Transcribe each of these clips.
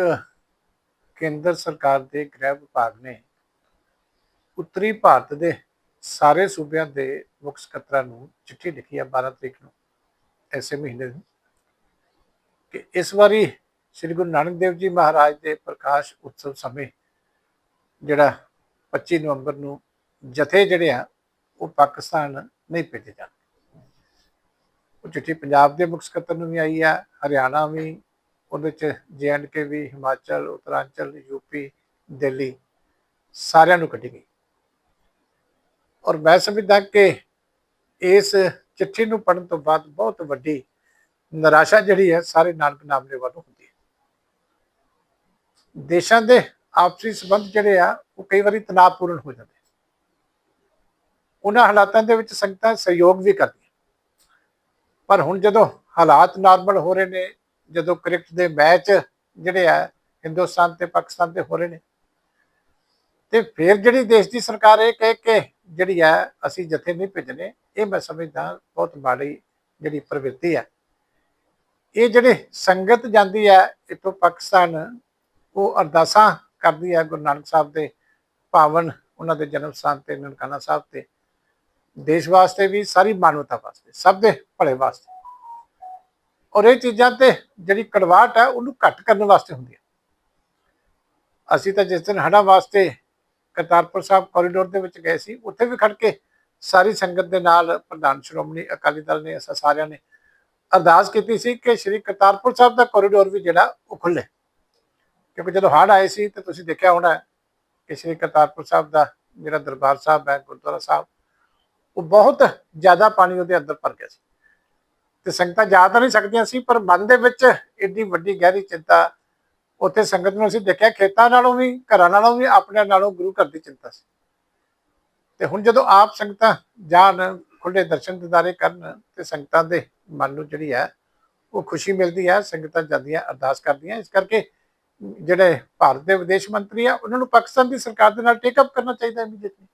ਇੱਕ ਕੇਂਦਰ ਸਰਕਾਰ ਦੇ ਗ੍ਰਹਿ ਵਿਭਾਗ ਨੇ ਉੱਤਰੀ ਭਾਰਤ ਦੇ ਸਾਰੇ ਸੂਬਿਆਂ ਦੇ ਮੁੱਖ ਸਕੱਤਰਾਂ ਨੂੰ ਚਿੱਠੀ ਲਿਖੀ ਹੈ 12 ਤਰੀਕ ਨੂੰ, ਐਸੇ ਮਹੀਨੇ ਨੂੰ ਕਿ ਇਸ ਵਾਰੀ ਸ੍ਰੀ ਗੁਰੂ ਨਾਨਕ ਦੇਵ ਜੀ ਮਹਾਰਾਜ ਦੇ ਪ੍ਰਕਾਸ਼ ਉਤਸਵ ਸਮੇਂ ਜਿਹੜਾ 25 ਨਵੰਬਰ ਨੂੰ ਜਥੇ ਜਿਹੜੇ ਆ, ਉਹ ਪਾਕਿਸਤਾਨ ਨਹੀਂ ਭੇਜੇ ਜਾਣ ਉਹ ਚਿੱਠੀ ਪੰਜਾਬ ਦੇ ਮੁੱਖ ਸਕੱਤਰ ਨੂੰ ਵੀ ਆਈ ਆ, ਹਰਿਆਣਾ ਵੀ ਉਹਦੇ ਚ ਕੇ ਵੀ, ਹਿਮਾਚਲ, ਉਤਰਾਂਚਲ ਯੂਪੀ ਦਿੱਲੀ, ਸਾਰਿਆਂ ਨੂੰ ਕੱਢੀ ਗਈ। ਔਰ ਮੈਂ ਸਮਝਦਾ ਕਿ ਇਸ ਚਿੱਠੀ ਨੂੰ ਪੜਨ ਤੋਂ ਬਾਅਦ ਬਹੁਤ ਵੱਡੀ ਨਿਰਾਸ਼ਾ ਜਿਹੜੀ ਹੈ ਸਾਰੇ ਨਾਨਕ ਨਾਮਲੇ ਵੱਲੋਂ ਹੁੰਦੀ ਹੈ। ਦੇਸ਼ਾਂ ਦੇ ਆਪਸੀ ਸੰਬੰਧ ਜਿਹੜੇ ਆ, ਉਹ ਕਈ ਵਾਰੀ ਤਣਾਅਪੂਰਨ ਹੋ ਜਾਂਦੇ ਉਹਨਾਂ ਹਾਲਾਤਾਂ ਦੇ ਵਿੱਚ ਸੰਗਤਾਂ ਸਹਿਯੋਗ ਵੀ ਕਰਦੀਆਂ। ਪਰ ਹੁਣ ਜਦੋਂ ਹਾਲਾਤ ਨਾਰਮਲ ਹੋ ਰਹੇ ਨੇ ਜਦੋਂ ਕ੍ਰਿਕਟ ਦੇ ਮੈਚ ਜਿਹੜੇ ਆ, ਹਿੰਦੁਸਤਾਨ ਤੇ ਪਾਕਿਸਤਾਨ ਦੇ ਹੋ ਰਹੇ ਨੇ। ਤੇ ਫਿਰ ਜਿਹੜੀ ਦੇਸ਼ ਦੀ ਸਰਕਾਰ ਇਹ ਕਹੇ ਕਿ ਜਿਹੜੀ ਆ, ਅਸੀਂ ਜਥੇ ਨਹੀਂ ਭੇਜਣੇ, ਇਹ ਮੈਂ ਸਮਝਦਾ ਬਹੁਤ ਮਾੜੀ ਜਿਹੜੀ ਪ੍ਰਵਿਰਤੀ ਹੈ ਇਹ ਜਿਹੜੇ ਸੰਗਤ ਜਾਂਦੀ ਹੈ ਇਥੋਂ ਪਾਕਿਸਤਾਨ, ਉਹ ਅਰਦਾਸਾਂ ਕਰਦੀ ਹੈ ਗੁਰੂ ਨਾਨਕ ਸਾਹਿਬ ਦੇ ਪਾਵਨ, ਉਹਨਾਂ ਦੇ ਜਨਮ ਸਥਾਨ ਤੇ, ਨਨਕਾਣਾ ਸਾਹਿਬ ਤੇ। ਦੇਸ਼ ਵਾਸਤੇ ਵੀ, ਸਾਰੀ ਮਾਨਵਤਾ ਵਾਸਤੇ, ਸਭ ਦੇ ਭਲੇ ਵਾਸਤੇ। ਔਰ ਇਹ ਚੀਜ਼ਾਂ ਤੇ ਜਿਹੜੀ ਕੜਵਾਟ ਹੈ ਉਹਨੂੰ ਘੱਟ ਕਰਨ ਵਾਸਤੇ ਹੁੰਦੀ ਹੈ ਅਸੀਂ ਤਾਂ ਜਿਸ ਦਿਨ ਹੜਾ ਵਾਸਤੇ ਕਰਤਾਰਪੁਰ ਸਾਹਿਬ ਕੋਰੀਡੋਰ ਦੇ ਵਿੱਚ ਗਏ ਸੀ, ਉੱਥੇ ਵੀ ਖੜ ਕੇ ਸਾਰੀ ਸੰਗਤ ਦੇ ਨਾਲ ਪ੍ਰਧਾਨ ਸ਼੍ਰੋਮਣੀ ਅਕਾਲੀ ਦਲ ਨੇ, ਅਸਾਂ ਸਾਰਿਆਂ ਨੇ ਅਰਦਾਸ ਕੀਤੀ ਸੀ ਕਿ ਸ਼੍ਰੀ ਕਰਤਾਰਪੁਰ ਸਾਹਿਬ ਦਾ ਕੋਰੀਡੋਰ ਵੀ ਜਿਹੜਾ ਉਹ ਖੁੱਲੇ ਕਿਉਂਕਿ ਜਦੋਂ ਹੜ ਆਏ ਸੀ ਤੇ ਤੁਸੀਂ ਦੇਖਿਆ ਹੋਣਾ ਕਿ ਸ਼੍ਰੀ ਕਰਤਾਰਪੁਰ ਸਾਹਿਬ ਦਾ ਜਿਹੜਾ ਦਰਬਾਰ ਸਾਹਿਬ ਹੈ, ਗੁਰਦੁਆਰਾ ਸਾਹਿਬ, ਉਹ ਬਹੁਤ ਜ਼ਿਆਦਾ ਪਾਣੀ ਉਹਦੇ ਅੰਦਰ ਭਰ ਗਿਆ ਸੀ। ਤੇ ਸੰਗਤਾਂ ਜਾ ਤਾਂ ਨਹੀਂ ਸਕਦੀਆਂ ਸੀ, ਪਰ ਮਨ ਦੇ ਵਿੱਚ ਏਡੀ ਵੱਡੀ ਗਹਿਰੀ ਚਿੰਤਾ, ਉੱਥੇ ਸੰਗਤ ਨੂੰ ਅਸੀਂ ਦੇਖਿਆ, ਖੇਤਾਂ ਨਾਲੋਂ ਵੀ, ਘਰਾਂ ਨਾਲੋਂ ਵੀ ਆਪਣੇ ਨਾਲੋਂ ਗੁਰੂ ਘਰ ਦੀ ਚਿੰਤਾ ਸੀ। ਤੇ ਹੁਣ ਜਦੋਂ ਆਪ ਸੰਗਤਾਂ ਜਾਣ ਖੁੱਲੇ ਦਰਸ਼ਨ ਦਿਦਾਰੇ ਕਰਨ, ਤੇ ਸੰਗਤਾਂ ਦੇ ਮਨ ਨੂੰ ਜਿਹੜੀ ਹੈ, ਉਹ ਖੁਸ਼ੀ ਮਿਲਦੀ ਹੈ, ਸੰਗਤਾਂ ਜਾਂਦੀਆਂ ਅਰਦਾਸ ਕਰਦੀਆਂ। ਇਸ ਕਰਕੇ ਜਿਹੜੇ ਭਾਰਤ ਦੇ ਵਿਦੇਸ਼ ਮੰਤਰੀ ਆ, ਉਹਨਾਂ ਨੂੰ ਪਾਕਿਸਤਾਨ ਦੀ ਸਰਕਾਰ ਦੇ ਨਾਲ ਟੇਕ ਅਪ ਕਰਨਾ ਚਾਹੀਦਾ ਇਮੀਡੀਏਟਲੀ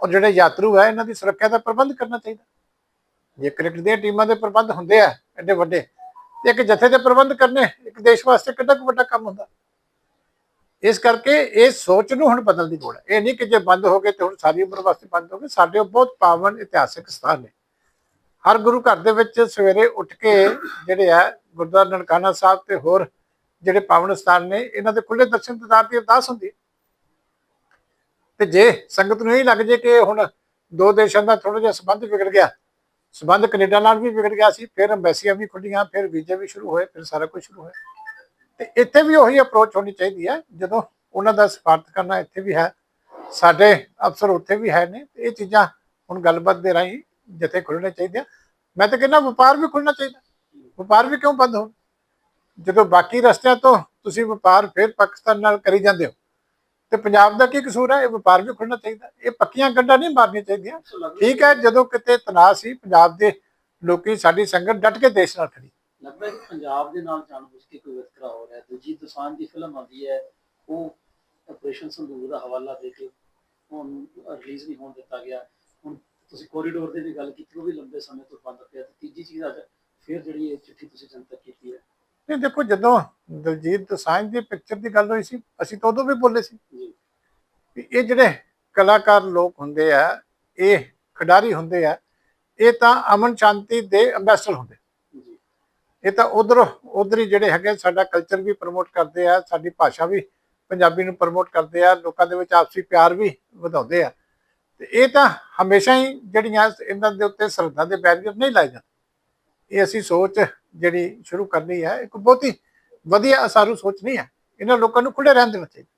ਔਰ ਜਿਹੜੇ ਯਾਤਰੂ ਹੈ, ਇਹਨਾਂ ਦੀ ਸੁਰੱਖਿਆ ਦਾ ਪ੍ਰਬੰਧ ਕਰਨਾ ਚਾਹੀਦਾ। ਜੇ ਕ੍ਰਿਕਟ ਦੀਆਂ ਟੀਮਾਂ ਦੇ ਪ੍ਰਬੰਧ ਹੁੰਦੇ ਆ, ਐਡੇ ਵੱਡੇ, ਤੇ ਇੱਕ ਜਥੇ ਦੇ ਪ੍ਰਬੰਧ ਕਰਨੇ, ਇੱਕ ਦੇਸ਼ ਵਾਸਤੇ ਕਿੰਨਾ ਕੁ ਵੱਡਾ ਕੰਮ ਹੁੰਦਾ। ਇਸ ਕਰਕੇ ਇਹ ਸੋਚ ਨੂੰ ਹੁਣ ਬਦਲਣ ਦੀ ਲੋੜ ਹੈ। ਇਹ ਨਹੀਂ ਕਿ ਜੇ ਬੰਦ ਹੋ ਗਏ ਤੇ ਹੁਣ ਸਾਰੀ ਉਮਰ ਵਾਸਤੇ ਬੰਦ ਹੋ ਗਏ। ਸਾਡੇ ਉਹ ਬਹੁਤ ਪਾਵਨ ਇਤਿਹਾਸਿਕ ਸਥਾਨ ਨੇ। ਹਰ ਗੁਰੂ ਘਰ ਦੇ ਵਿੱਚ ਸਵੇਰੇ ਉੱਠ ਕੇ ਜਿਹੜੇ ਆ, ਗੁਰਦੁਆਰਾ ਨਨਕਾਣਾ ਸਾਹਿਬ ਤੇ ਹੋਰ ਜਿਹੜੇ ਪਾਵਨ ਸਥਾਨ ਨੇ, ਇਹਨਾਂ ਦੇ ਖੁੱਲੇ ਦਰਸ਼ਨ ਦਿਦਾਰ ਦੀ ਅਰਦਾਸ ਹੁੰਦੀ ਹੈ। ਤੇ ਜੇ ਸੰਗਤ ਨੂੰ ਇਹ ਲੱਗ ਜੇ ਕਿ ਹੁਣ ਦੋ ਦੇਸ਼ਾਂ ਦਾ ਥੋੜਾ ਜਿਹਾ ਸੰਬੰਧ ਵਿਗੜ ਗਿਆ ਸੰਬੰਧ ਕੈਨੇਡਾ ਨਾਲ ਵੀ ਵਿਗੜ ਗਿਆ ਸੀ, ਫਿਰ ਐਮਬੈਸੀਆਂ ਵੀ ਖੁੱਲੀਆਂ ਫਿਰ ਵੀਜ਼ੇ ਵੀ ਸ਼ੁਰੂ ਹੋਏ, ਫਿਰ ਸਾਰਾ ਕੁਝ ਸ਼ੁਰੂ ਹੋਇਆ। ਤੇ ਇੱਥੇ ਵੀ ਉਹੀ ਅਪਰੋਚ ਹੋਣੀ ਚਾਹੀਦੀ ਹੈ, ਜਦੋਂ ਉਹਨਾਂ ਦਾ ਸਪਾਰਟ ਕਰਨਾ ਇੱਥੇ ਵੀ ਹੈ, ਸਾਡੇ ਅਫਸਰ ਉੱਥੇ ਵੀ ਹੈ ਨੇ ਇਹ ਚੀਜ਼ਾਂ ਹੁਣ ਗੱਲਬਾਤ ਦੇ ਰਾਹੀਂ ਜਿੱਥੇ ਖੁੱਲਣੇ ਚਾਹੀਦੇ ਆ ਮੈਂ ਤਾਂ ਕਹਿੰਦਾ ਵਪਾਰ ਵੀ ਖੁੱਲਣਾ ਚਾਹੀਦਾ। ਵਪਾਰ ਵੀ ਕਿਉਂ ਬੰਦ ਹੋ ਜਦੋਂ ਬਾਕੀ ਰਸਤਿਆਂ ਤੋਂ ਤੁਸੀਂ ਵਪਾਰ ਫਿਰ ਪਾਕਿਸਤਾਨ ਨਾਲ ਕਰੀ ਜਾਂਦੇ ਹੋ ਤੇ ਪੰਜਾਬ ਦਾ ਕੀ ਕਸੂਰ ਹੈ? ਇਹ ਵਪਾਰ ਵੀ ਖੁੱਲਣਾ ਚਾਹੀਦਾ। ਇਹ ਪੱਕੀਆਂ ਗੰਢਾਂ ਨਹੀਂ ਮਾਰਨੀਆਂ ਚਾਹੀਦੀਆਂ। ਠੀਕ ਹੈ, ਜਦੋਂ ਕਿਤੇ ਤਣਾਅ ਸੀ, ਪੰਜਾਬ ਦੇ ਲੋਕੀ ਸਾਡੀ ਸੰਗਤ ਡਟ ਕੇ ਦੇਸ਼ ਨਾਲ ਖੜੀ। ਲੱਗਦਾ ਕਿ ਪੰਜਾਬ ਦੇ ਨਾਲ ਜਾਣਬੁੱਝ ਕੇ ਕੋਈ ਵਿਤਕਰਾ ਹੋ ਰਿਹਾ ਹੈ? ਦਲਜੀਤ ਦੀ ਫਿਲਮ ਆਉਂਦੀ ਹੈ। ਉਹ ਆਪਰੇਸ਼ਨ ਸੰਦੂਕ ਦਾ ਹਵਾਲਾ ਦੇ ਕੇ ਹੁਣ ਰਿਲੀਜ਼ ਨਹੀਂ ਹੋਣ ਦਿੱਤਾ ਗਿਆ। ਹੁਣ ਤੁਸੀਂ ਕੋਰੀਡੋਰ ਦੀ ਵੀ ਗੱਲ ਕੀਤੀ, ਉਹ ਵੀ ਲੰਬੇ ਸਮੇਂ ਤੋਂ ਬੰਦ ਪਿਆ। ਤੇ ਤੀਜੀ ਚੀਜ਼ ਅੱਜ ਫਿਰ ਜਿਹੜੀ ਇਹ ਚਿੱਠੀ ਤੁਸੀਂ ਜਨਤਕ ਕੀਤੀ ਹੈ ਨਹੀਂ ਦੇਖੋ ਜਦੋਂ ਦਲਜੀਤ ਦੋਸਾਂਝ ਦੀ ਪਿਕਚਰ ਦੀ ਗੱਲ ਹੋਈ ਸੀ ਅਸੀਂ ਤਾਂ ਉਦੋਂ ਵੀ ਬੋਲੇ ਸੀ ਵੀ ਇਹ ਜਿਹੜੇ ਕਲਾਕਾਰ ਲੋਕ ਹੁੰਦੇ ਆ ਇਹ ਖਿਡਾਰੀ ਹੁੰਦੇ ਆ ਇਹ ਤਾਂ ਅਮਨ ਸ਼ਾਂਤੀ ਦੇ ਅੰਬੈਸਡਰ ਹੁੰਦੇ। ਇਹ ਤਾਂ ਉਧਰ ਉਧਰ ਹੀ ਜਿਹੜੇ ਹੈਗੇ ਸਾਡਾ ਕਲਚਰ ਵੀ ਪ੍ਰਮੋਟ ਕਰਦੇ ਆ ਸਾਡੀ ਭਾਸ਼ਾ ਵੀ ਪੰਜਾਬੀ ਨੂੰ ਪ੍ਰਮੋਟ ਕਰਦੇ ਆ ਲੋਕਾਂ ਦੇ ਵਿੱਚ ਆਪਸੀ ਪਿਆਰ ਵੀ ਵਧਾਉਂਦੇ ਆ। ਤੇ ਇਹ ਤਾਂ ਹਮੇਸ਼ਾ ਹੀ ਜਿਹੜੀਆਂ ਇਹਨਾਂ ਦੇ ਉੱਤੇ ਸਰਹੱਦਾਂ ਦੇ ਬੈਰੀਅਰ ਨਹੀਂ ਲਾਏ ਜਾਂਦੇ। ਇਹ ਅਸੀਂ ਸੋਚ ਜਿਹੜੀ ਸ਼ੁਰੂ ਕਰਨੀ ਹੈ, ਇੱਕ ਬਹੁਤ ਹੀ ਵਧੀਆ ਅਸਾਰੂ ਸੋਚ ਨਹੀਂ ਹੈ। ਇਹਨਾਂ ਲੋਕਾਂ ਨੂੰ ਖੁੱਲੇ ਰਹਿਣ ਦੇਣਾ ਚਾਹੀਦਾ।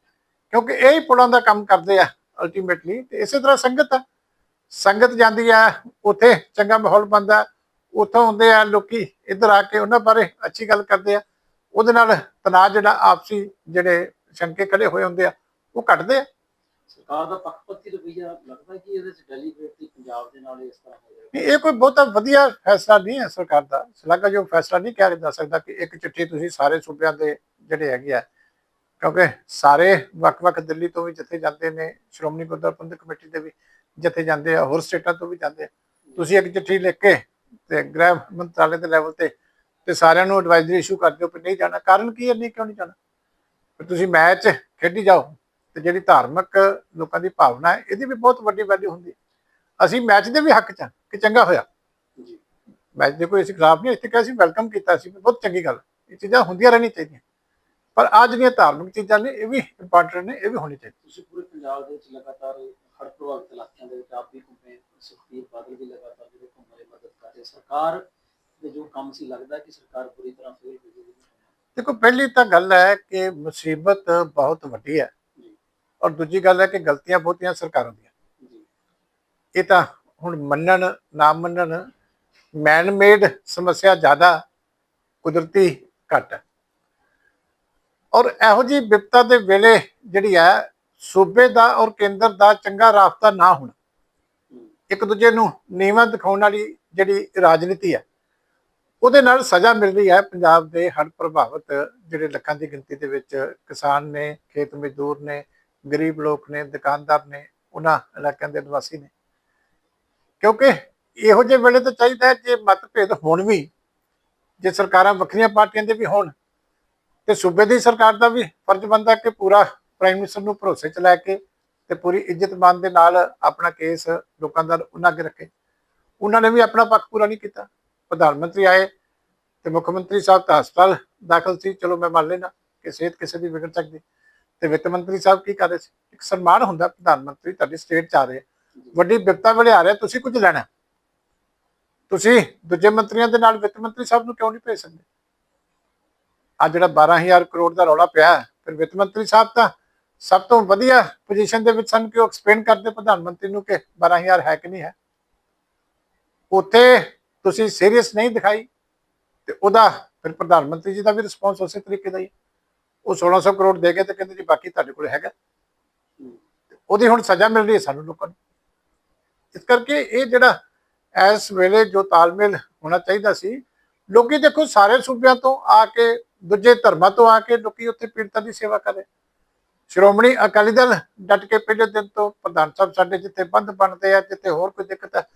ਕਿਉਂਕਿ ਇਹ ਹੀ ਪੁਲਾਂ ਦਾ ਕੰਮ ਕਰਦੇ ਆ ਅਲਟੀਮੇਟਲੀ ਤੇ ਇਸੇ ਤਰ੍ਹਾਂ ਸੰਗਤ ਆ। ਸੰਗਤ ਜਾਂਦੀ ਆ, ਉੱਥੇ ਚੰਗਾ ਮਾਹੌਲ ਬਣਦਾ। ਉੱਥੋਂ ਹੁੰਦੇ ਆ ਲੋਕੀ ਇੱਧਰ ਆ ਕੇ ਉਹਨਾਂ ਬਾਰੇ ਅੱਛੀ ਗੱਲ ਕਰਦੇ ਆ। ਉਹਦੇ ਨਾਲ ਤਣਾਅ ਜਿਹੜਾ ਆਪਸੀ ਜਿਹੜੇ ਸ਼ੰਕੇ ਖੜੇ ਹੋਏ ਹੁੰਦੇ ਆ, ਉਹ ਘਟਦੇ ਆ। ਸਰਕਾਰ ਦਾ ਪੱਖਪਾਤੀ ਰਵਈਆ ਲੱਗਦਾ ਕਿ ਇਹਦੇ ਚ ਡੈਲੀਗੇਟ ਪੰਜਾਬ ਦੇ ਨਾਲ ਇਸ ਤਰ੍ਹਾਂ ਹੋ ਜਾਏਗਾ ਨਹੀਂ, ਇਹ ਕੋਈ ਬਹੁਤਾ ਵਧੀਆ ਫੈਸਲਾ ਨਹੀਂ ਹੈ ਸਰਕਾਰ ਦਾ। ਸ਼ਲਾਘਾਯੋਗ ਫੈਸਲਾ ਨਹੀਂ ਕਿਹਾ ਜਾ ਸਕਦਾ ਕਿ ਇੱਕ ਚਿੱਠੀ ਤੁਸੀਂ ਸਾਰੇ ਸੂਬਿਆਂ ਦੇ ਜਿਹੜੇ ਹੈਗੇ ਆ ਕਿਉਂਕਿ ਸਾਰੇ ਵੱਖ-ਵੱਖ ਦਿੱਲੀ ਤੋਂ ਵੀ ਜਿੱਥੇ ਜਾਂਦੇ ਨੇ ਸ਼੍ਰੋਮਣੀ ਗੁਰਦੁਆਰਾ ਪ੍ਰਬੰਧਕ ਕਮੇਟੀ ਦੇ ਵੀ ਜਿੱਥੇ ਜਾਂਦੇ ਆ ਹੋਰ ਸਟੇਟਾਂ ਤੋਂ ਵੀ ਜਾਂਦੇ ਤੁਸੀਂ ਇੱਕ ਚਿੱਠੀ ਲਿਖ ਕੇ ਤੇ ਗ੍ਰਹਿ ਮੰਤਰਾਲੇ ਦੇ ਲੈਵਲ ਤੇ ਤੇ ਸਾਰਿਆਂ ਨੂੰ ਐਡਵਾਈਜ਼ਰੀ ਇਸ਼ੂ ਕਰ ਦਿਓ ਕਿ ਨਹੀਂ ਜਾਣਾ। ਕਾਰਨ ਕੀ ਹੈ? ਨਹੀਂ ਕਿਉਂ ਨਹੀਂ ਜਾਣਾ? ਤੁਸੀਂ ਮੈਚ ਖੇਡੀ ਜਾਓ। ਤੇ ਜਿਹੜੀ ਧਾਰਮਿਕ ਲੋਕਾਂ ਦੀ ਭਾਵਨਾ ਹੈ ਇਹਦੀ ਵੀ ਬਹੁਤ ਵੱਡੀ ਵੈਲਿਊ ਹੁੰਦੀ ਹੈ। ਅਸੀਂ ਮੈਚ ਦੇ ਵੀ ਹੱਕ ਚ ਕਿ ਚੰਗਾ ਹੋਇਆ। ਜੀ। ਮੈਚ ਦੇ ਕੋਈ ਅਸੀਂ ਖਿਲਾਫ ਨਹੀਂ ਇੱਥੇ ਕਿ ਅਸੀਂ ਵੈਲਕਮ ਕੀਤਾ ਸੀ ਬਹੁਤ ਚੰਗੀ ਗੱਲ। ਇਹ ਚੀਜ਼ਾਂ ਹੁੰਦੀਆਂ ਰਹਿਣੀਆਂ ਚਾਹੀਦੀਆਂ। ਪਰ ਅੱਜ ਜਿਹੜੀਆਂ ਧਾਰਮਿਕ ਚੀਜ਼ਾਂ ਨੇ ਇਹ ਵੀ ਇੰਪੋਰਟੈਂਟ ਨੇ ਇਹ ਵੀ ਹੋਣੀ ਚਾਹੀਦੀ। ਤੁਸੀਂ ਪੂਰੇ ਪੰਜਾਬ ਦੇ ਵਿੱਚ ਲਗਾਤਾਰ ਹੜ੍ਹ ਪ੍ਰਭਾਵਿਤ ਇਲਾਕਿਆਂ ਦੇ ਵਿੱਚ ਆਪ ਵੀ ਘੁੰਮੇ ਸੁਖਬੀਰ ਬਾਦਲ ਵੀ ਲਗਾਤਾਰ ਜਿਹੜੇ ਘੁੰਮ ਰਹੇ ਮਦਦ ਕਰ ਰਹੇ ਸਰਕਾਰ ਦੇ ਜੋ ਕੰਮ ਸੀ ਲੱਗਦਾ ਕਿ ਸਰਕਾਰ ਪੂਰੀ ਤਰ੍ਹਾਂ ਫੇਲ ਹੋ ਜਾਊਗੀ ਦੇਖੋ ਪਹਿਲੀ ਤਾਂ ਗੱਲ ਹੈ ਕਿ ਮੁਸੀਬਤ ਬਹੁਤ ਵੱਡੀ ਹੈ। ਔਰ ਦੂਜੀ ਗੱਲ ਹੈ ਕਿ ਗਲਤੀਆਂ ਬਹੁਤੀਆਂ ਸਰਕਾਰਾਂ ਦੀਆਂ। ਇਹ ਤਾਂ ਹੁਣ ਮੰਨਣ ਨਾ ਮੰਨਣ ਮੈਨ ਮੇਡ ਸਮੱਸਿਆ ਜ਼ਿਆਦਾ ਕੁਦਰਤੀ ਘੱਟ ਔਰ ਇਹੋ ਜੀ ਵਿਪਤਾ ਦੇ ਵੇਲੇ ਜਿਹੜੀ ਹੈ ਸੂਬੇ ਦਾ ਔਰ ਕੇਂਦਰ ਦਾ ਚੰਗਾ ਰਾਬਤਾ ਨਾ ਹੋਣਾ ਇੱਕ ਦੂਜੇ ਨੂੰ ਨੀਵਾਂ ਦਿਖਾਉਣ ਵਾਲੀ ਜਿਹੜੀ ਰਾਜਨੀਤੀ ਹੈ ਉਹਦੇ ਨਾਲ ਸਜ਼ਾ ਮਿਲ ਰਹੀ ਹੈ ਪੰਜਾਬ ਦੇ ਹੜ੍ਹ ਪ੍ਰਭਾਵਿਤ ਜਿਹੜੇ ਲੱਖਾਂ ਦੀ ਗਿਣਤੀ ਦੇ ਵਿੱਚ ਕਿਸਾਨ ਨੇ ਖੇਤ ਮਜ਼ਦੂਰ ਨੇ ਗਰੀਬ ਲੋਕ ਨੇ, ਦੁਕਾਨਦਾਰ ਨੇ, ਉਹਨਾਂ ਇਲਾਕਿਆਂ ਦੇ ਨਿਵਾਸੀ ਨੇ। ਕਿਉਂਕਿ ਇਹੋ ਜਿਹੇ ਵੇਲੇ ਤਾਂ ਚਾਹੀਦਾ ਜੇ ਮਤਭੇਦ ਹੋਣ ਵੀ, ਜੇ ਸਰਕਾਰਾਂ ਵੱਖਰੀਆਂ ਪਾਰਟੀਆਂ ਦੇ ਵੀ ਹੋਣ ਤੇ ਸੂਬੇ ਦੀ ਸਰਕਾਰ ਦਾ ਵੀ ਫਰਜ਼ ਬਣਦਾ ਕਿ ਪੂਰਾ ਪ੍ਰਾਈਮ ਮਿਨਿਸਟਰ ਨੂੰ ਭਰੋਸੇ ਚ ਲੈ ਕੇ ਤੇ ਪੂਰੀ ਇੱਜ਼ਤਮਾਨ ਦੇ ਨਾਲ ਆਪਣਾ ਕੇਸ ਲੋਕਾਂ ਦਾ ਉਹਨਾਂ ਅੱਗੇ ਰੱਖੇ। ਉਹਨਾਂ ਨੇ ਵੀ ਆਪਣਾ ਪੱਖ ਪੂਰਾ ਨਹੀਂ ਕੀਤਾ। ਪ੍ਰਧਾਨ ਮੰਤਰੀ ਆਏ ਤੇ ਮੁੱਖ ਮੰਤਰੀ ਸਾਹਿਬ ਤਾਂ ਹਸਪਤਾਲ ਦਾਖਲ ਸੀ। ਚਲੋ ਮੈਂ ਮੰਨ ਲੈਣਾ ਕਿ ਸਿਹਤ ਕਿਸੇ ਦੀ ਵਿਗੜ ਸਕਦੀ। ਤੇ ਵਿੱਤ ਮੰਤਰੀ ਸਾਹਿਬ ਕੀ ਕਰ ਰਹੇ ਸੀ? ਇੱਕ ਸਨਮਾਨ ਹੁੰਦਾ ਪ੍ਰਧਾਨ ਮੰਤਰੀ ਤੁਹਾਡੀ ਸਟੇਟ ਚ ਆ ਰਹੇ। ਵੱਡੀ ਵਿਪਤਾ ਵੇਲੇ ਆ ਰਿਹਾ ਤੁਸੀਂ ਕੁਝ ਲੈਣਾ ਤੁਸੀਂ ਦੂਜੇ ਮੰਤਰੀਆਂ ਦੇ ਨਾਲ ਵਿੱਤ ਮੰਤਰੀ ਸਾਹਿਬ ਨੂੰ ਕਿਉਂ ਨਹੀਂ ਭੇਜ ਸਕਦੇ? ਆ ਜਿਹੜਾ 12000 ਕਰੋੜ ਦਾ ਰੌਲਾ ਪਿਆ ਫਿਰ ਵਿੱਤ ਮੰਤਰੀ ਸਾਹਿਬ ਤਾਂ ਸਭ ਤੋਂ ਵਧੀਆ ਪੋਜੀਸ਼ਨ ਦੇ ਵਿੱਚ ਸਨ ਕਿ ਉਹ ਐਕਸਪਲੇਨ ਕਰਦੇ ਪ੍ਰਧਾਨ ਮੰਤਰੀ ਨੂੰ ਕਿ 12000 ਹੈ ਕਿ ਨਹੀਂ ਹੈ? ਉੱਥੇ ਤੁਸੀਂ ਸੀਰੀਅਸ ਨਹੀਂ ਦਿਖਾਈ ਤੇ ਉਹਦਾ ਫਿਰ ਪ੍ਰਧਾਨ ਮੰਤਰੀ ਜੀ ਦਾ ਵੀ ਰਿਸਪੌਂਸ ਉਸੇ ਤਰੀਕੇ ਦਾ ਹੀ ਹੈ। ਉਹ 1600 ਕਰੋੜ ਦੇ ਕੇ ਤੇ ਕਹਿੰਦੇ ਜੀ ਬਾਕੀ ਤੁਹਾਡੇ ਕੋਲ ਹੈਗਾ। ਉਹਦੀ ਹੁਣ ਸਜ਼ਾ ਮਿਲ ਰਹੀ ਹੈ ਸਾਨੂੰ ਲੋਕਾਂ ਨੂੰ। ਇਸ ਕਰਕੇ ਇਹ ਜਿਹੜਾ ਇਸ ਵੇਲੇ ਜੋ ਤਾਲਮੇਲ ਹੋਣਾ ਚਾਹੀਦਾ ਸੀ, ਲੋਕੀ ਦੇਖੋ ਸਾਰੇ ਸੂਬਿਆਂ ਤੋਂ ਆ ਕੇ, ਦੂਜੇ ਧਰਮਾਂ ਤੋਂ ਆ ਕੇ ਲੋਕੀ ਉੱਥੇ ਪੀੜਤਾਂ ਦੀ ਸੇਵਾ ਕਰ ਰਹੇ। ਸ਼੍ਰੋਮਣੀ ਅਕਾਲੀ ਦਲ ਡਟ ਕੇ ਪਹਿਲੇ ਦਿਨ ਤੋਂ ਪ੍ਰਧਾਨ ਸਾਹਿਬ ਸਾਡੇ ਜਿੱਥੇ ਬੰਦ ਬਣਦੇ ਆ, ਜਿੱਥੇ ਹੋਰ ਕੋਈ ਦਿੱਕਤ ਹੈ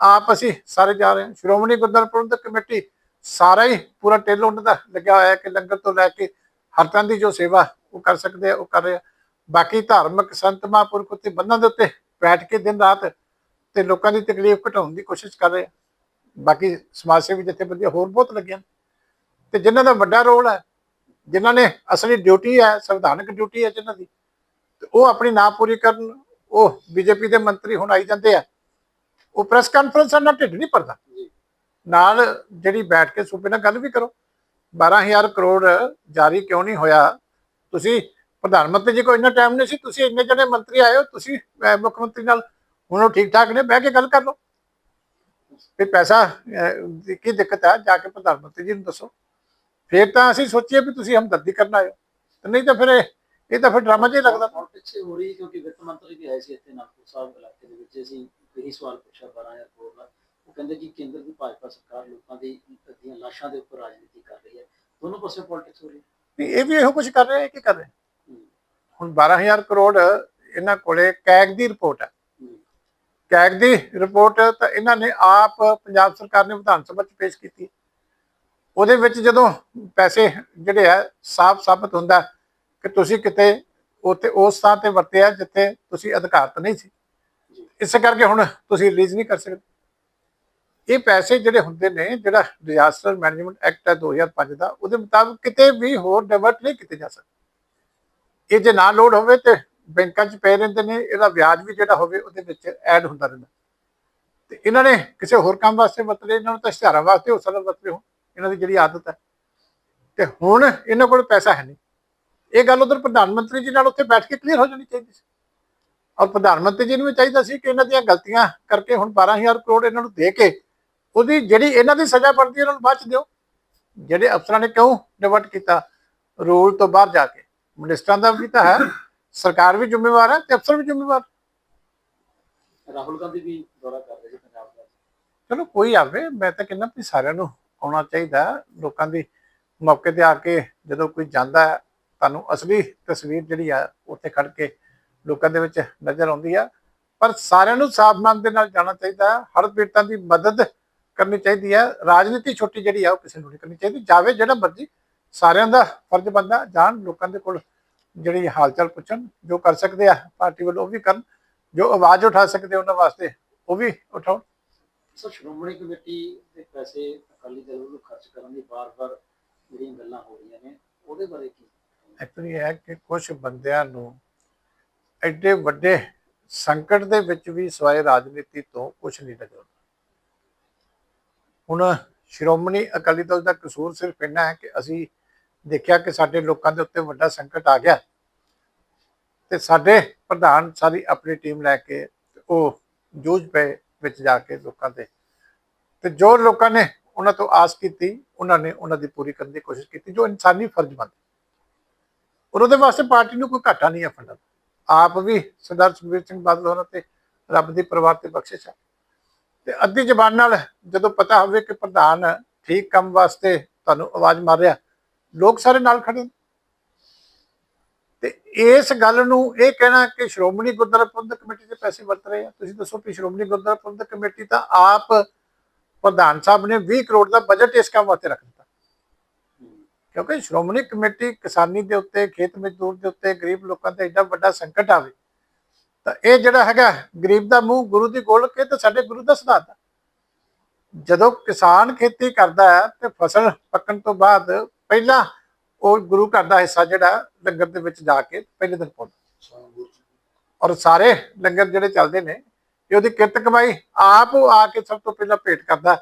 ਆਪ ਅਸੀਂ ਸਾਰੇ ਜਾ ਰਹੇ ਹਾਂ। ਸ਼੍ਰੋਮਣੀ ਗੁਰਦੁਆਰਾ ਪ੍ਰਬੰਧਕ ਕਮੇਟੀ ਸਾਰਾ ਹੀ ਪੂਰਾ ਟੇਲ ਉਹਨਾਂ ਦਾ ਲੱਗਿਆ ਹੋਇਆ ਹੈ ਕਿ ਲੰਗਰ ਤੋਂ ਲੈ ਕੇ ਹਰ ਤਰ੍ਹਾਂ ਦੀ ਜੋ ਸੇਵਾ ਉਹ ਕਰ ਸਕਦੇ ਆ ਉਹ ਕਰ ਰਹੇ ਬਾਕੀ ਧਾਰਮਿਕ ਸੰਤ ਮਹਾਂਪੁਰਖ ਉੱਤੇ ਬੰਨਾਂ ਦੇ ਉੱਤੇ ਬੈਠ ਕੇ ਦਿਨ ਰਾਤ ਤੇ ਲੋਕਾਂ ਦੀ ਤਕਲੀਫ ਘਟਾਉਣ ਦੀ ਕੋਸ਼ਿਸ਼ ਕਰ ਰਹੇ ਆ। ਬਾਕੀ ਸਮਾਜ ਸੇਵੀ ਜਥੇਬੰਦੀਆਂ ਹੋਰ ਬਹੁਤ ਲੱਗੀਆਂ। ਤੇ ਜਿਨ੍ਹਾਂ ਦਾ ਵੱਡਾ ਰੋਲ ਹੈ ਜਿਨ੍ਹਾਂ ਨੇ ਅਸਲੀ ਡਿਊਟੀ ਹੈ ਸੰਵਿਧਾਨਕ ਡਿਊਟੀ ਹੈ ਜਿਨ੍ਹਾਂ ਦੀ ਤੇ ਉਹ ਆਪਣੀ ਨਾ ਪੂਰੀ ਕਰਨ ਉਹ ਬੀਜੇਪੀ ਦੇ ਮੰਤਰੀ ਹੁਣ ਆਈ ਜਾਂਦੇ ਆ। ਉਹ ਪ੍ਰੈਸ ਕਾਨਫਰੰਸਾਂ ਨਾਲ ਢਿੱਡ ਨਹੀਂ ਭਰਦਾ। ਜੀ। ਨਾਲ ਜਿਹੜੀ ਬੈਠ ਕੇ ਸੂਬੇ ਨਾਲ ਗੱਲ ਵੀ ਕਰੋ। 12000 ਕਰੋੜ ਜਾਰੀ ਕਿਉਂ ਨਹੀਂ ਹੋਇਆ? ਤੁਸੀਂ ਪ੍ਰਧਾਨ ਮੰਤਰੀ ਜੀ ਕੋਲ ਇੰਨਾ ਟਾਈਮ ਨਹੀਂ ਸੀ, ਤੁਸੀਂ ਇੰਨੇ ਜਣੇ ਮੰਤਰੀ ਆਏ ਹੋ, ਤੁਸੀਂ ਮੁੱਖ ਮੰਤਰੀ ਨਾਲ ਹੁਣ ਉਹ ਠੀਕ ਠਾਕ ਨੇ, ਬਹਿ ਕੇ ਗੱਲ ਕਰ ਲਓ। ਵੀ ਪੈਸਾ ਦੀ ਕੀ ਦਿੱਕਤ ਹੈ ਜਾ ਕੇ ਪ੍ਰਧਾਨ ਮੰਤਰੀ ਜੀ ਨੂੰ ਦੱਸੋ। ਫਿਰ ਤਾਂ ਅਸੀਂ ਸੋਚੀਏ ਵੀ ਤੁਸੀਂ ਹਮਦਰਦੀ ਕਰਨ ਆਏ ਹੋ। ਨਹੀਂ ਤਾਂ ਫਿਰ ਇਹ ਤਾਂ ਫਿਰ ਡਰਾਮਾ ਜਿਹਾ ਹੀ ਲੱਗਦਾ। ਪੋਲਿਟਿਕਸ ਹੋ ਰਹੀ ਕਿਉਂਕਿ ਵਿੱਤ ਮੰਤਰੀ ਵੀ ਆਏ ਸੀ ਇੱਥੇ ਨਾਗਪੁਰ ਸਾਹਿਬ ਇਲਾਕੇ ਦੇ ਵਿੱਚ। ਅਸੀਂ ਇਹੀ ਸਵਾਲ ਪੁੱਛਿਆ 12000 ਕਰੋੜ ਦਾ। ਉਹ ਕਹਿੰਦੇ ਕਿ ਕੇਂਦਰ ਦੀ ਭਾਜਪਾ ਸਰਕਾਰ ਲੋਕਾਂ ਦੀ ਦੀਆਂ ਲਾਸ਼ਾਂ ਦੇ ਉੱਪਰ ਰਾਜਨੀਤੀ ਕਰ ਰਹੀ ਹੈ। ਦੋਨੋਂ ਪਾਸੇ ਪੋਲਿਟਿਕਸ ਹੋ ਰਹੀ ਹੈ। ਵੀ ਇਹ ਵੀ ਇਹੋ ਕੁਝ ਕਰ ਰਹੇ ਆ ਕੀ ਕਰ ਰਹੇ ਹੂੰ, ਹੁਣ 12000 ਕਰੋੜ ਇਹਨਾਂ ਕੋਲੇ ਕੈਗ ਦੀ ਰਿਪੋਰਟ ਹੈ। ਹੂੰ, ਕੈਗ ਦੀ ਰਿਪੋਰਟ ਤਾਂ ਇਹਨਾਂ ਨੇ ਆਪ ਪੰਜਾਬ ਸਰਕਾਰ ਨੇ ਵਿਧਾਨ ਸਭਾ 'ਚ ਪੇਸ਼ ਕੀਤੀ ਉਹਦੇ ਵਿੱਚ ਜਦੋਂ ਪੈਸੇ ਜਿਹੜੇ ਆ ਸਾਫ਼ ਸਾਬਤ ਹੁੰਦਾ ਕਿ ਤੁਸੀਂ ਕਿਤੇ ਉੱਥੇ ਉਸ ਥਾਂ ਤੇ ਵਰਤਿਆ ਜਿੱਥੇ ਤੁਸੀਂ ਅਧਿਕਾਰਤ ਨਹੀਂ ਸੀ। ਇਸੇ ਕਰਕੇ ਹੁਣ ਤੁਸੀਂ ਰਿਲੀਜ਼ ਨਹੀਂ ਕਰ ਸਕਦੇ। ਇਹ ਪੈਸੇ ਜਿਹੜੇ ਹੁੰਦੇ ਨੇ, ਜਿਹੜਾ ਡਿਜ਼ਾਸਟਰ ਮੈਨੇਜਮੈਂਟ ਐਕਟ ਹੈ 2005 ਦਾ, ਉਹਦੇ ਮੁਤਾਬਕ ਕਿਤੇ ਵੀ ਹੋਰ ਡਾਇਵਰਟ ਨਹੀਂ ਕੀਤੇ ਜਾ ਸਕਦੇ। ਇਹ ਜੇ ਨਾ ਲੋਡ ਹੋਵੇ ਤੇ ਬੈਂਕਾਂ 'ਚ ਪਏ ਰਹਿੰਦੇ ਨੇ, ਇਹਦਾ ਵਿਆਜ ਵੀ ਜਿਹੜਾ ਹੋਵੇ ਉਹਦੇ ਵਿੱਚ ਐਡ ਹੁੰਦਾ ਰਹਿੰਦਾ। ਤੇ ਇਹਨਾਂ ਨੇ ਕਿਸੇ ਹੋਰ ਕੰਮ ਵਾਸਤੇ ਵਰਤਲੇ ਇਹਨਾਂ ਨੂੰ ਤਾਂ ਇਸ਼ਤਿਹਾਰਾਂ ਵਾਸਤੇ ਹੋ ਸਕਦਾ ਵਰਤਲੇ ਹੋ ਇਹਨਾਂ ਦੀ ਜਿਹੜੀ ਆਦਤ ਹੈ। ਤੇ ਹੁਣ ਇਹਨਾਂ ਕੋਲ ਪੈਸਾ ਹੈ ਨਹੀਂ। ਇਹ ਗੱਲ ਉਧਰ ਪ੍ਰਧਾਨ ਮੰਤਰੀ ਜੀ ਨਾਲ ਉੱਥੇ ਬੈਠ ਕੇ ਕਲੀਅਰ ਹੋ ਜਾਣੀ ਚਾਹੀਦੀ ਸੀ। ਔਰ ਪ੍ਰਧਾਨ ਮੰਤਰੀ ਜੀ ਨੂੰ ਵੀ ਚਾਹੀਦਾ ਸੀ ਕਿ ਇਹਨਾਂ ਦੀਆਂ ਗਲਤੀਆਂ ਕਰਕੇ ਹੁਣ 12000 ਕਰੋੜ ਇਹਨਾਂ ਨੂੰ ਦੇ ਕੇ ਉਹਦੀ ਜਿਹੜੀ ਇਹਨਾਂ ਦੀ ਸਜ਼ਾ ਹੈ ਉਹਨਾਂ ਨੂੰ ਬਾਅਦ ਚ ਦਿਓ। ਜਿਹੜੇ ਅਫਸਰਾਂ ਨੇ ਕਿਉਂ ਡਿਵਰਟ ਕੀਤਾ? ਰੂਲ ਤੋਂ ਬਾਹਰ ਜਾ ਕੇ। ਮਿਨਿਸਟਰਾਂ ਦਾ ਵੀ ਤਾਂ ਹੈ ਸਰਕਾਰ ਵੀ ਜ਼ਿੰਮੇਵਾਰ ਹੈ ਤੇ ਅਫਸਰ ਵੀ ਜ਼ਿੰਮੇਵਾਰ। ਰਾਹੁਲ ਗਾਂਧੀ ਵੀ ਦੌਰਾ ਕਰ ਰਹੇ ਪੰਜਾਬ ਦਾ। ਚਲੋ ਕੋਈ ਆਵੇ ਮੈਂ ਤਾਂ ਕਹਿੰਦਾ ਵੀ ਸਾਰਿਆਂ ਨੂੰ ਆਉਣਾ ਚਾਹੀਦਾ। ਲੋਕਾਂ ਦੀ ਮੌਕੇ ਤੇ ਆ ਕੇ ਜਦੋਂ ਕੋਈ ਜਾਂਦਾ ਹੈ ਤੁਹਾਨੂੰ ਅਸਲੀ ਤਸਵੀਰ ਜਿਹੜੀ ਆ ਉੱਥੇ ਖੜ ਕੇ ਲੋਕਾਂ ਦੇ ਵਿੱਚ ਨਜ਼ਰ ਆਉਂਦੀ ਆ। ਪਰ ਸਾਰਿਆਂ ਨੂੰ ਸਾਫ਼ ਮਨ ਦੇ ਨਾਲ ਜਾਣਾ ਚਾਹੀਦਾ ਹਰ ਪੀੜਤਾਂ ਦੀ ਮਦਦ ਕਰਨੀ ਚਾਹੀਦੀ ਹੈ। ਰਾਜਨੀਤੀ ਛੋਟੀ ਜਿਹੜੀ ਆ ਉਹ ਕਿਸੇ ਨੂੰ ਨਹੀਂ ਕਰਨੀ ਚਾਹੀਦੀ। ਜਾਵੇ ਜਿਹੜਾ ਮਰਜ਼ੀ ਸਾਰਿਆਂ ਦਾ ਫਰਜ਼ ਬੰਦਾ ਜਾਣ ਲੋਕਾਂ ਦੇ ਕੋਲ ਜਿਹੜੀ ਹਾਲਚਾਲ ਪੁੱਛਣ ਜੋ ਕਰ ਸਕਦੇ ਆ ਪਾਰਟੀ ਵੱਲੋਂ ਉਹ ਵੀ ਕਰਨ ਜੋ ਆਵਾਜ਼ ਉਠਾ ਸਕਦੇ ਉਹਨਾਂ ਵਾਸਤੇ ਉਹ ਵੀ ਉਠਾਉਣ। ਸਰ ਸ਼੍ਰੋਮਣੀ ਕਮੇਟੀ ਦੇ ਪੈਸੇ ਅਕਾਲੀ ਦਲ ਵੱਲੋਂ ਖਰਚ ਕਰਨ ਦੀ ਵਾਰ-ਵਾਰ ਜਿਹੜੀਆਂ ਗੱਲਾਂ ਹੋ ਰਹੀਆਂ ਨੇ ਉਹਦੇ ਬਾਰੇ ਕੀ? ਐਕਚੁਅਲੀ ਇਹ ਹੈ ਕਿ ਕੁਝ ਬੰਦਿਆਂ ਨੂੰ ਐਡੇ ਵੱਡੇ ਸੰਕਟ ਦੇ ਵਿੱਚ ਵੀ ਸਵਾਏ ਰਾਜਨੀਤੀ ਤੋਂ ਕੁਝ ਨਹੀਂ ਆਉਂਦਾ ਹੁਣ ਸ਼੍ਰੋਮਣੀ ਅਕਾਲੀ ਦਲ ਦਾ ਕਸੂਰ ਸਿਰਫ ਇੰਨਾ ਹੈ ਕਿ ਅਸੀਂ ਦੇਖਿਆ ਕਿ ਸਾਡੇ ਲੋਕਾਂ ਦੇ ਉੱਤੇ ਵੱਡਾ ਸੰਕਟ ਆ ਗਿਆ। ਤੇ ਸਾਡੇ ਪ੍ਰਧਾਨ ਸਾਰੀ ਆਪਣੀ ਟੀਮ ਲੈ ਕੇ ਉਹ ਜੂਝ ਪਏ ਵਿੱਚ ਜਾ ਕੇ ਲੋਕਾਂ ਦੇ ਤੇ ਜੋ ਲੋਕਾਂ ਨੇ ਉਹਨਾਂ ਤੋਂ ਆਸ ਕੀਤੀ, ਉਹਨਾਂ ਨੇ ਉਹਨਾਂ ਦੀ ਪੂਰੀ ਕਰਨ ਦੀ ਕੋਸ਼ਿਸ਼ ਕੀਤੀ, ਜੋ ਇਨਸਾਨੀ ਫਰਜ਼ ਬਣਦਾ ਔਰ ਉਹਦੇ ਵਾਸਤੇ ਪਾਰਟੀ ਨੂੰ ਕੋਈ ਘਾਟਾ ਨਹੀਂ ਹੈ ਫੰਡਾਂ ਆਪ ਵੀ ਸਰਦਾਰ ਸੁਖਬੀਰ ਸਿੰਘ ਬਾਦਲ ਹੋਰਾਂ ਤੇ ਰੱਬ ਦੀ ਪਰਿਵਾਰ ਤੇ ਬਖਸ਼ਿਸ਼ ਹੈ। ਤੇ ਅੱਧੀ ਜ਼ਬਾਨ ਨਾਲ ਜਦੋਂ ਪਤਾ ਹੋਵੇ ਕਿ ਪ੍ਰਧਾਨ ਠੀਕ ਕੰਮ ਵਾਸਤੇ ਤੁਹਾਨੂੰ ਆਵਾਜ਼ ਮਾਰ ਰਿਹਾ, ਲੋਕ ਸਾਰੇ ਨਾਲ ਖੜੇ ਤੇ ਇਸ ਗੱਲ ਨੂੰ ਇਹ ਕਹਿਣਾ ਕਿ ਸ਼੍ਰੋਮਣੀ ਗੁਰਦੁਆਰਾ ਪ੍ਰਬੰਧਕ ਕਮੇਟੀ ਦੇ ਪੈਸੇ ਵਰਤ ਰਹੇ ਆ। ਤੁਸੀਂ ਦੱਸੋ ਕਿ ਸ਼੍ਰੋਮਣੀ ਗੁਰਦੁਆਰਾ ਪ੍ਰਬੰਧਕ ਕਮੇਟੀ ਤਾਂ ਆਪ ਪ੍ਰਧਾਨ ਸਾਹਿਬ ਨੇ 20 ਕਰੋੜ ਦਾ ਬਜਟ ਇਸ ਕੰਮ ਵਾਸਤੇ ਰੱਖ ਦਿੱਤਾ। ਕਿਉਂਕਿ ਸ਼੍ਰੋਮਣੀ ਕਮੇਟੀ ਕਿਸਾਨੀ ਦੇ ਉੱਤੇ, ਖੇਤ ਮਜ਼ਦੂਰ ਦੇ ਉੱਤੇ, ਗਰੀਬ ਲੋਕਾਂ ਤੇ ਐਡਾ ਵੱਡਾ ਸੰਕਟ ਆਵੇ ਤਾਂ ਇਹ ਜਿਹੜਾ ਹੈਗਾ ਗਰੀਬ ਦਾ ਮੂੰਹ ਗੁਰੂ ਦੀ ਗੋਲ ਕੇ ਤੇ ਸਾਡੇ ਗੁਰੂ ਦਾ ਸਿਧਾਂਤ ਜਦੋਂ ਕਿਸਾਨ ਖੇਤੀ ਕਰਦਾ ਹੈ ਤੇ ਫਸਲ ਪੱਕਣ ਤੋਂ ਬਾਅਦ ਪਹਿਲਾਂ ਉਹ ਗੁਰੂ ਘਰ ਦਾ ਹਿੱਸਾ ਜਿਹੜਾ ਲੰਗਰ ਦੇ ਵਿੱਚ ਜਾ ਕੇ ਪਹਿਲੇ ਦਿਨ ਪਾਉਂਦਾ। ਔਰ ਸਾਰੇ ਲੰਗਰ ਜਿਹੜੇ ਚੱਲਦੇ ਨੇ, ਇਹ ਉਹਦੀ ਕਿਰਤ ਕਮਾਈ ਆਪ ਆ ਕੇ ਸਭ ਤੋਂ ਪਹਿਲਾਂ ਭੇਟ ਕਰਦਾ।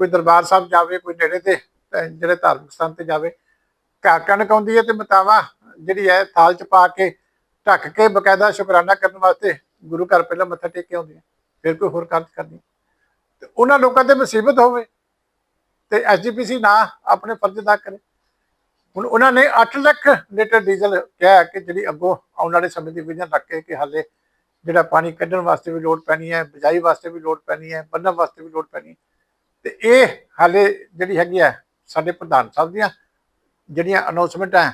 ਕੋਈ ਦਰਬਾਰ ਸਾਹਿਬ ਜਾਵੇ, ਕੋਈ ਨੇੜੇ ਤੇ ਜਿਹੜੇ ਧਾਰਮਿਕ ਸਥਾਨ ਤੇ ਜਾਵੇ। ਘਰ ਕਣਕ ਆਉਂਦੀ ਹੈ ਤੇ ਮਤਾਵਾ ਜਿਹੜੀ ਹੈ ਥਾਲ ਚ ਪਾ ਕੇ ਢੱਕ ਕੇ ਬਕਾਇਦਾ ਸ਼ੁਕਰਾਨਾ ਕਰਨ ਵਾਸਤੇ ਗੁਰੂ ਘਰ ਪਹਿਲਾਂ ਮੱਥਾ ਟੇਕ ਕੇ ਆਉਂਦੀ ਹੈ ਫਿਰ ਕੋਈ ਹੋਰ ਕਾਰਜ ਕਰਨੀ। ਤੇ ਉਹਨਾਂ ਲੋਕਾਂ ਤੇ ਮੁਸੀਬਤ ਹੋਵੇ ਤੇ ਐਸਜੀਪੀਸੀ ਨਾ ਆਪਣੇ ਫਰਜ਼ ਅਦਾ ਕਰੇ। ਹੁਣ ਉਹਨਾਂ ਨੇ 8 ਲੱਖ ਲੀਟਰ ਡੀਜ਼ਲ ਕਿਹਾ ਕਿ ਜਿਹੜੀ ਅੱਗੋਂ ਆਉਣ ਵਾਲੇ ਸਮੇਂ ਦੀ ਵਿਜ਼ਨ ਰੱਖ ਕੇ ਕਿ ਹਾਲੇ ਜਿਹੜਾ ਪਾਣੀ ਕੱਢਣ ਵਾਸਤੇ ਵੀ ਲੋੜ ਪੈਣੀ ਹੈ, ਬਿਜਾਈ ਵਾਸਤੇ ਵੀ ਲੋੜ ਪੈਣੀ ਹੈ ਬੰਨਣ ਵਾਸਤੇ ਵੀ ਲੋੜ ਪੈਣੀ ਹੈ। ਤੇ ਇਹ ਹਾਲੇ ਜਿਹੜੀ ਹੈਗੀ ਹੈ ਸਾਡੇ ਪ੍ਰਧਾਨ ਸਾਹਿਬ ਦੀਆਂ ਜਿਹੜੀਆਂ ਅਨਾਉਂਸਮੈਂਟਾਂ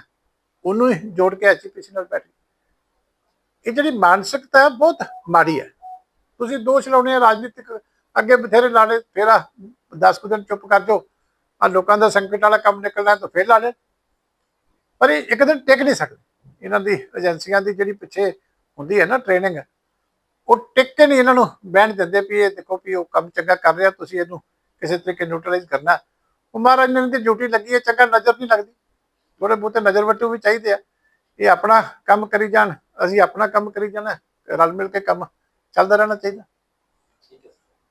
ਉਹਨੂੰ ਹੀ ਜੋੜ ਕੇ ਐਸਜੀਪੀਸੀ ਨਾਲ ਬੈਠੀ ਇਹ ਜਿਹੜੀ ਮਾਨਸਿਕਤਾ ਹੈ, ਬਹੁਤ ਮਾੜੀ ਹੈ। ਤੁਸੀਂ ਦੋਸ਼ ਲਾਉਣੇ ਆ ਰਾਜਨੀਤਿਕ ਅੱਗੇ ਬਥੇਰੇ ਲਾਣੇ ਫੇਰ ਆ 10 ਕੁ ਦਿਨ ਚੁੱਪ ਕਰ ਜਾਓ। ਆ ਲੋਕਾਂ ਦਾ ਸੰਕਟ ਵਾਲਾ ਕੰਮ ਨਿਕਲਦਾ ਤਾਂ ਫੇਰ ਲਾ ਲੈ ਪਰ ਇਹ ਇੱਕ ਦਿਨ ਟਿਕ ਨਹੀਂ ਸਕਦੇ। ਇਹਨਾਂ ਦੀ ਏਜੰਸੀਆਂ ਦੀ ਜਿਹੜੀ ਪਿੱਛੇ ਹੁੰਦੀ ਹੈ ਨਾ ਟ੍ਰੇਨਿੰਗ, ਉਹ ਟਿਕ ਕੇ ਨਹੀਂ ਇਹਨਾਂ ਨੂੰ ਬਹਿਣ ਦਿੰਦੇ ਵੀ ਇਹ ਦੇਖੋ ਵੀ ਉਹ ਕੰਮ ਚੰਗਾ ਕਰ ਰਿਹਾ, ਤੁਸੀਂ ਇਹਨੂੰ ਕਿਸੇ ਤਰੀਕੇ ਨਿਊਟਰਲਾਈਜ਼ ਕਰਨਾ। ਉਹ ਮਹਾਰਾਜ ਨੇ ਇਹਨਾਂ ਦੀ ਡਿਊਟੀ ਲੱਗੀ ਹੈ, ਚੰਗਾ ਨਜ਼ਰ ਨਹੀਂ ਲੱਗਦੀ। ਥੋੜੇ ਬਹੁਤੇ ਨਜ਼ਰ ਵੱਟੂ ਵੀ ਚਾਹੀਦੇ ਆ। ਇਹ ਆਪਣਾ ਕੰਮ ਕਰੀ ਜਾਣ, ਅਸੀਂ ਆਪਣਾ ਕੰਮ ਕਰੀ ਜਾਣਾ, ਰਲ ਮਿਲ ਕੇ ਕੰਮ ਚੱਲਦਾ ਰਹਿਣਾ ਚਾਹੀਦਾ।